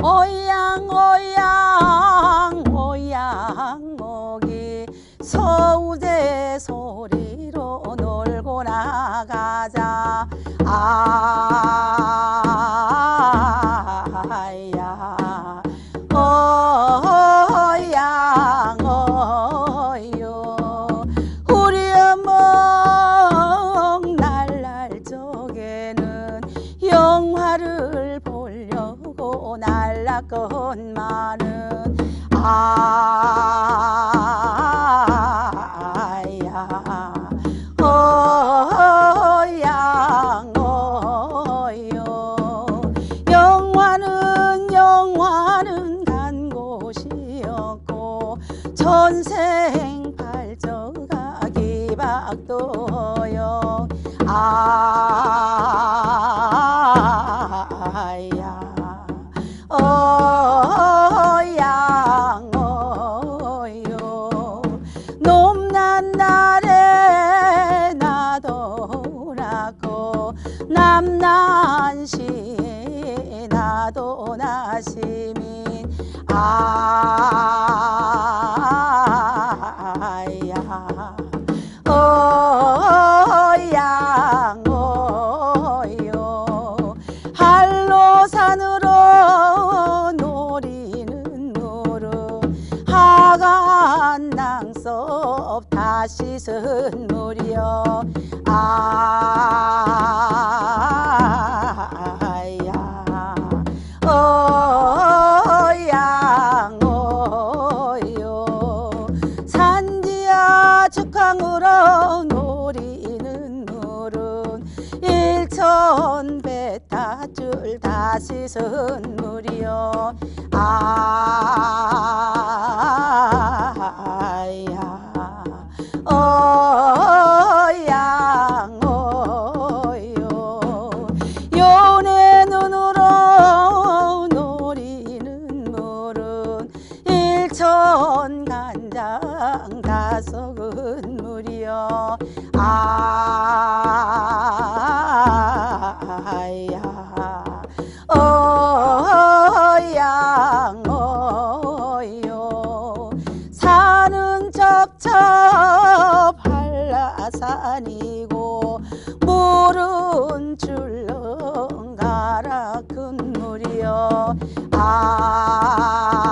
오양 오양 오양 목이 서우제 소리로 놀고 나가자. 아 날랐건만은 아야 어양 어요 영화는 영화는 간 곳이었고 전생 발저가 기박도 나시민 아야. 어양 어요 한로산으로 노리는 물은 하간 낭섭 다시 선물이여. 아 죽강으로 노리는 물은 일천 배타줄 다시 선물이여 아 다 썩은 물이여 아야. 어양 어요 산은 첩첩 한라산이고 물은 줄렁 가라 큰 물이여 아